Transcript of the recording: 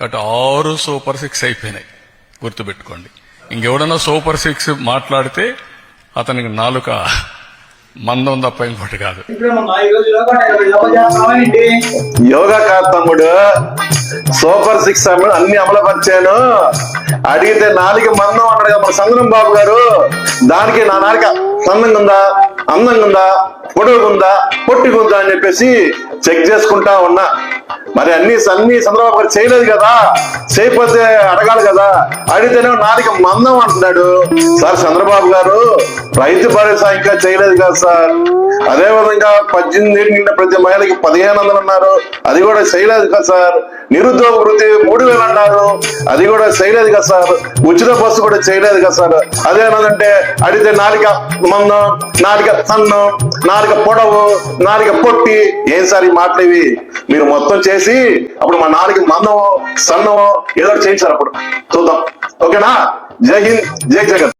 కాబట్టి ఆరు super six అయిపోయినాయి. గుర్తుపెట్టుకోండి. ఇంకెవడన్నా సూపర్ సిక్స్ మాట్లాడితే అతనికి నాలుక మందం తప్ప ఇంకోటి కాదు. యోగా కాదు తమ్ముడు. సూపర్ సిక్స్ అమ్ముడు అన్ని అమలుపరిచాను అడిగితే నాలుక మందం అన్నాడు కదా మన సంగరం బాబు గారు. దానికి నా నాలుక సన్నంగా ఉందా? అందంగా ఉందా? పొడుగుగా ఉందా అని చెప్పేసి చెక్ చేసుకుంటా ఉన్నా. మరి అన్ని అన్ని చంద్రబాబు గారు చేయలేదు కదా. చేయకపోతే అడగాలి కదా. అడిగితేనే నాలుక మందం అంటున్నాడు. సార్ చంద్రబాబు గారు రైతు భరోసా ఇంకా చేయలేదు కదా సార్. అదే విధంగా పద్దెనిమిది నిండా ప్రతి మహిళకి పదిహేను వందలు అన్నారు. అది కూడా చేయలేదు కదా సార్. నిరుద్యోగ వృత్తి మూడు వేలు అన్నారు. అది కూడా చేయలేదు కదా సార్. ఉచిత బస్సు కూడా చేయలేదు కదా సార్. అదేనంటే అడిగితే నాలిక మందం నాలిక సన్నం నాలుగ పొడవు నాలుగ పొట్టి ఏం సార్ ఈ మాటలు ఇవి? మీరు మొత్తం చేసి అప్పుడు మా నాలుగు మందమో సన్నమో ఏదో చేయించారు అప్పుడు. చూద్దాం. ఓకేనా? జై హింద్ జై జగత్